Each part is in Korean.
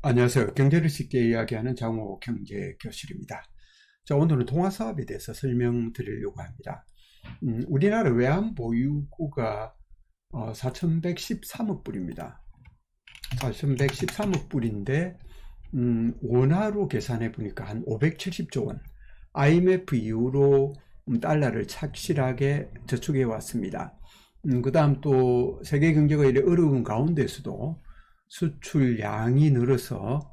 안녕하세요. 경제를 쉽게 이야기하는 장호 경제 교실입니다. 자, 오늘은 통화 사업에 대해서 설명드리려고 합니다. 음, 우리나라 외환 보유고가 어, 4,113억 불입니다. 4,113억 불인데 음, 원화로 계산해 보니까 한 570조 원. IMF 이후로 음, 달러를 착실하게 저축해 왔습니다. 음, 그 다음 또 세계 경제가 이래 어려운 가운데서도 수출량이 늘어서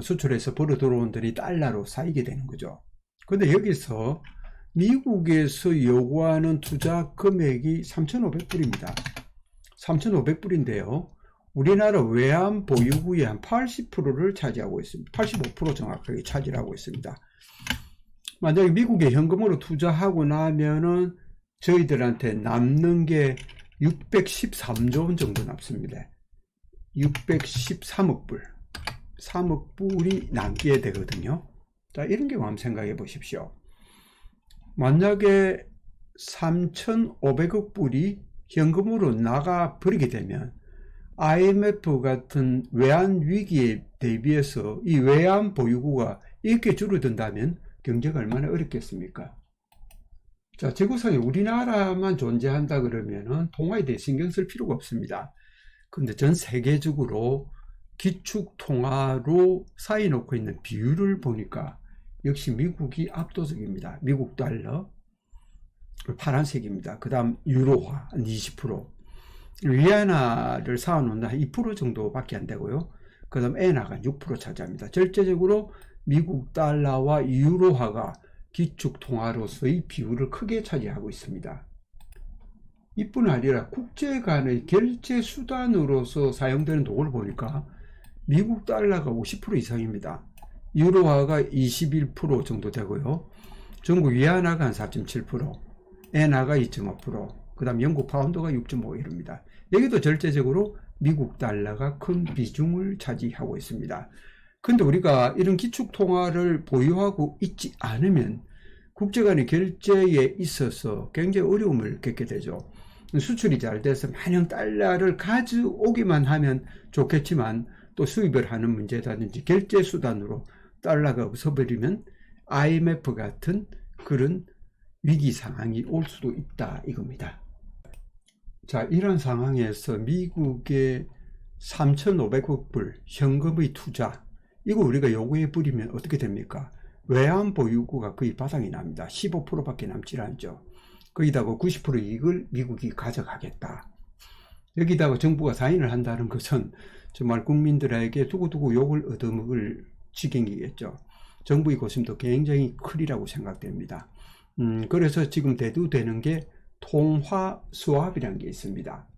수출해서 벌어 들어온 돈이 달러로 쌓이게 되는 거죠. 근데 여기서 미국에서 요구하는 투자 금액이 3,500불입니다. 3,500불인데요. 우리나라 외환 보유구의 한 80%를 차지하고 있습니다. 85% 정확하게 차지하고 있습니다. 만약에 미국에 현금으로 투자하고 나면은 저희들한테 남는 게 613조 원 정도 남습니다. 613억 불, 3억 불이 남게 되거든요. 자, 이런 경우 한번 생각해 보십시오. 만약에 3,500억 불이 현금으로 나가 버리게 되면 IMF 같은 외환 위기에 대비해서 이 외환 보유고가 이렇게 줄어든다면 경제가 얼마나 어렵겠습니까? 자, 지구상에 우리나라만 존재한다 그러면은 통화에 대해 신경 쓸 필요가 없습니다. 근데 전 세계적으로 기축 통화로 쌓여놓고 있는 비율을 보니까 역시 미국이 압도적입니다. 미국 달러 파란색입니다. 그 다음 유로화 한 20%, 위안화를 쌓아놓는 한 2% 정도밖에 안 되고요. 그 다음 엔화가 6% 차지합니다. 절대적으로 미국 달러와 유로화가 기축 통화로서의 비율을 크게 차지하고 있습니다. 이뿐 아니라 국제 간의 결제 수단으로서 사용되는 도구를 보니까 미국 달러가 50% 이상입니다. 유로화가 21% 정도 되고요. 중국 위안화가 한 4.7%, 엔화가 2.5%, 그 다음 영국 파운드가 6.5 이릅니다. 여기도 절대적으로 미국 달러가 큰 비중을 차지하고 있습니다. 근데 우리가 이런 기축 통화를 보유하고 있지 않으면 국제 간의 결제에 있어서 굉장히 어려움을 겪게 되죠. 수출이 잘 돼서 만약 달러를 가져오기만 하면 좋겠지만 또 수입을 하는 문제라든지 결제 수단으로 달러가 없어버리면 IMF 같은 그런 위기 상황이 올 수도 있다 이겁니다. 자, 이런 상황에서 미국의 3,500억 불 현금의 투자 이거 우리가 요구해 버리면 어떻게 됩니까? 외환 보유고가 거의 바닥이 납니다. 15%밖에 남질 않죠. 거기다가 90% 이익을 미국이 가져가겠다. 여기다가 정부가 사인을 한다는 것은 정말 국민들에게 두고두고 욕을 얻어먹을 지경이겠죠. 정부의 고심도 굉장히 크리라고 생각됩니다. 음, 그래서 지금 대두되는 게 통화 수합이라는 게 있습니다.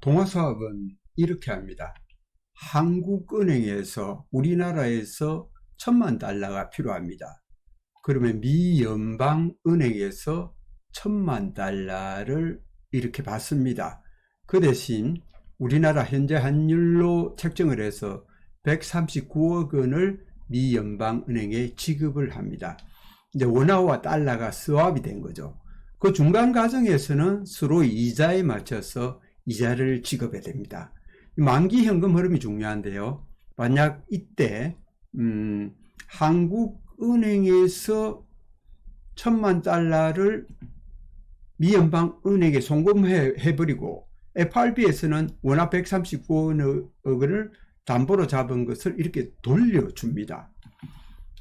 통화 수합은 이렇게 합니다. 한국은행에서 우리나라에서 천만 달러가 필요합니다. 그러면 미 연방은행에서 천만 달러를 이렇게 받습니다. 그 대신 우리나라 현재 환율로 책정을 해서 139억 원을 미 연방은행에 지급을 합니다. 이제 원화와 달러가 스왑이 된 거죠. 그 중간 과정에서는 서로 이자에 맞춰서 이자를 지급해야 됩니다. 만기 현금 흐름이 중요한데요. 만약 이때 음, 한국은행에서 천만 달러를 미 연방 은행에 송금해버리고 FRB에서는 원화 139억을 담보로 잡은 것을 이렇게 돌려줍니다.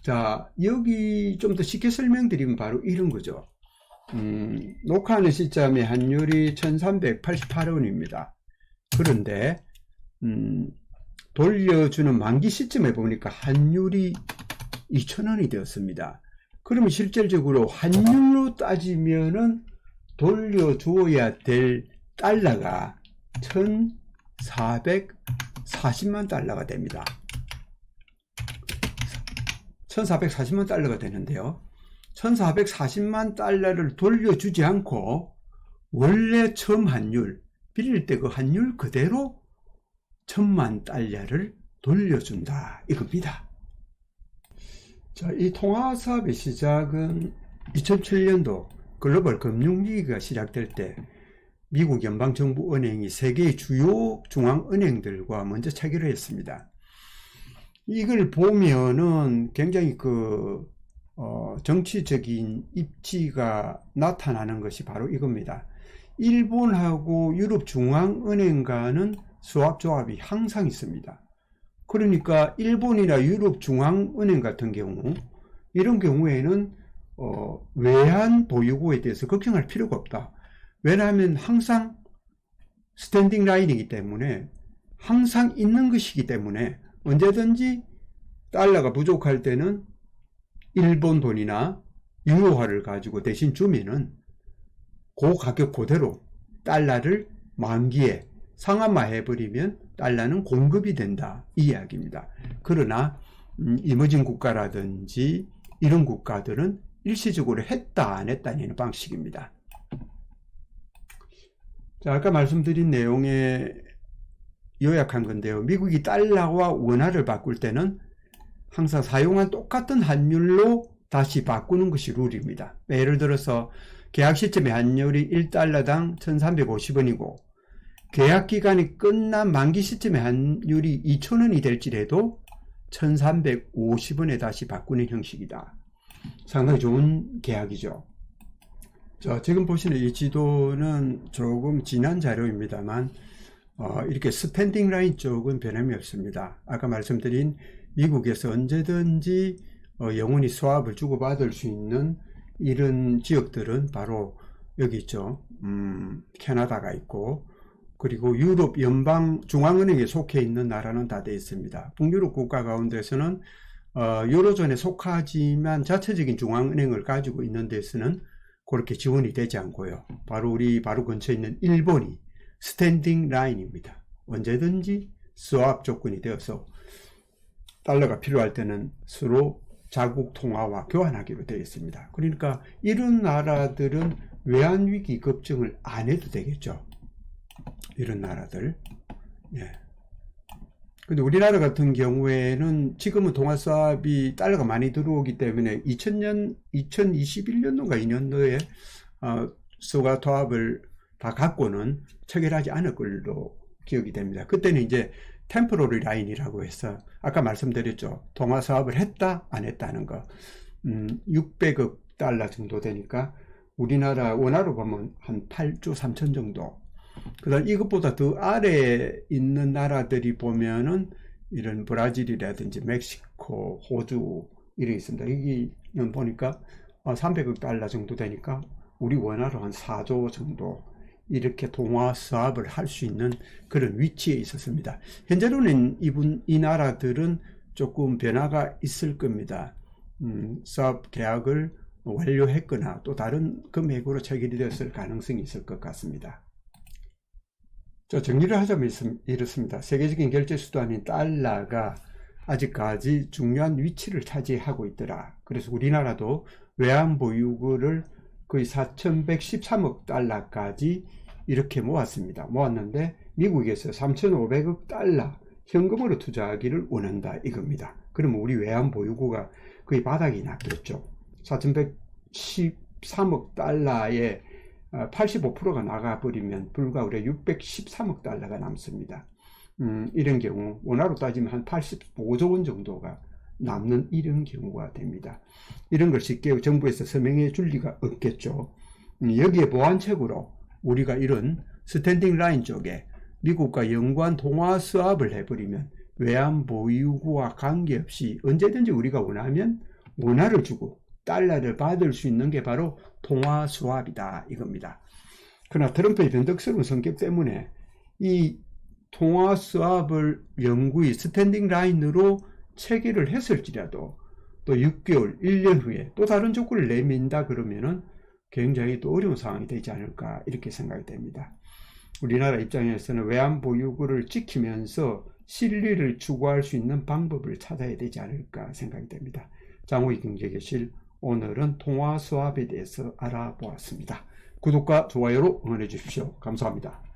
자, 여기 좀 더 쉽게 설명드리면 바로 이런 거죠. 음, 녹화하는 시점에 환율이 1388원입니다. 그런데, 음, 돌려주는 만기 시점에 보니까 환율이 2000원이 되었습니다. 그러면 실질적으로 환율로 따지면은 돌려주어야 될 달러가 1440만 달러가 됩니다. 1440만 달러가 되는데요. 1440만 달러를 돌려주지 않고 원래 처음 환율, 빌릴 때 그 환율 그대로 천만 달러를 돌려준다 이겁니다. 자, 이 통화 사업의 시작은 2007년도 글로벌 금융위기가 시작될 때 미국 연방정부은행이 세계의 주요 중앙은행들과 먼저 체결을 했습니다. 이걸 보면은 굉장히 그 어, 정치적인 입지가 나타나는 것이 바로 이겁니다. 일본하고 유럽 중앙은행과는 수합조합이 항상 있습니다. 그러니까 일본이나 유럽 중앙은행 같은 경우 이런 경우에는 어, 외환 보유고에 대해서 걱정할 필요가 없다. 왜냐하면 항상 스탠딩 라인이기 때문에 항상 있는 것이기 때문에 언제든지 달러가 부족할 때는 일본 돈이나 유로화를 가지고 대신 주면은 그 가격 그대로 달러를 만기에 상한화해버리면 달러는 공급이 된다 이 이야기입니다. 그러나 음, 이머징 국가라든지 이런 국가들은 일시적으로 했다 안 했다는 방식입니다. 자, 아까 말씀드린 내용에 요약한 건데요. 미국이 달러와 원화를 바꿀 때는 항상 사용한 똑같은 환율로 다시 바꾸는 것이 룰입니다. 예를 들어서 계약 시점의 환율이 1달러당 1350원이고 계약 기간이 끝난 만기 시점의 환율이 2000원이 될지라도 1350원에 다시 바꾸는 형식이다. 상당히 좋은 계약이죠. 자, 지금 보시는 이 지도는 조금 지난 자료입니다만 어, 이렇게 스탠딩 라인 쪽은 변함이 없습니다. 아까 말씀드린 미국에서 언제든지 어, 영원히 수합을 주고받을 수 있는 이런 지역들은 바로 여기 있죠. 음, 캐나다가 있고 그리고 유럽 연방 중앙은행에 속해 있는 나라는 다 되어 있습니다. 북유럽 국가 가운데서는 어, 유로존에 속하지만 자체적인 중앙은행을 가지고 있는 데서는 그렇게 지원이 되지 않고요. 바로 우리 바로 근처에 있는 일본이 스탠딩 라인입니다. 언제든지 수합 조건이 되어서 달러가 필요할 때는 서로 자국 통화와 교환하기로 되어 있습니다. 그러니까 이런 나라들은 외환위기 걱정을 안 해도 되겠죠. 이런 나라들. 예. 근데 우리나라 같은 경우에는 지금은 동아수합이 달러가 많이 들어오기 때문에 2000년, 2021년도가 2년도에 어, 수가 토합을 다 갖고는 체결하지 않을 걸로 기억이 됩니다. 그때는 이제 템포러리 라인이라고 해서 아까 말씀드렸죠. 동화 사업을 했다 안 했다는 거. 음, 600억 달러 정도 되니까 우리나라 원화로 보면 한 8조 3천 정도. 그 다음 이것보다 더 아래에 있는 나라들이 보면은 이런 브라질이라든지 멕시코, 호주 이런 게 있습니다. 여기는 보니까 300억 어, 달러 정도 되니까 우리 원화로 한 4조 정도 이렇게 동화 사업을 할 수 있는 그런 위치에 있었습니다. 현재로는 이분 이 나라들은 조금 변화가 있을 겁니다. 음, 사업 계약을 완료했거나 또 다른 금액으로 체결이 되었을 가능성이 있을 것 같습니다. 자, 정리를 하자면 이렇습니다. 세계적인 결제 수단인 달러가 아직까지 중요한 위치를 차지하고 있더라. 그래서 우리나라도 외환 보유고를 거의 4,113억 달러까지 이렇게 모았습니다. 모았는데 미국에서 3,500억 달러 현금으로 투자하기를 원한다 이겁니다. 그러면 우리 외환 보유고가 거의 바닥이 났겠죠. 4,113억 달러에 85%가 나가버리면 불과 우리 613억 달러가 남습니다. 음, 이런 경우 원화로 따지면 한 85조 원 정도가 남는 이런 경우가 됩니다. 이런 걸 쉽게 정부에서 설명해 줄 리가 없겠죠. 음, 여기에 보완책으로 우리가 이런 스탠딩 라인 쪽에 미국과 연관 통화 수합을 해버리면 외환 보유구와 관계없이 언제든지 우리가 원하면 원화를 주고 달러를 받을 수 있는 게 바로 통화 수합이다 이겁니다. 그러나 트럼프의 변덕스러운 성격 때문에 이 통화 수합을 영구히 스탠딩 라인으로 체계를 했을지라도 또 6개월, 1년 후에 또 다른 조건을 내민다 그러면은 굉장히 또 어려운 상황이 되지 않을까 이렇게 생각이 됩니다. 우리나라 입장에서는 외환 보유고를 지키면서 실리를 추구할 수 있는 방법을 찾아야 되지 않을까 생각이 됩니다. 장호희 경제교실 오늘은 통화 수합에 대해서 알아보았습니다. 구독과 좋아요로 응원해 주십시오. 감사합니다.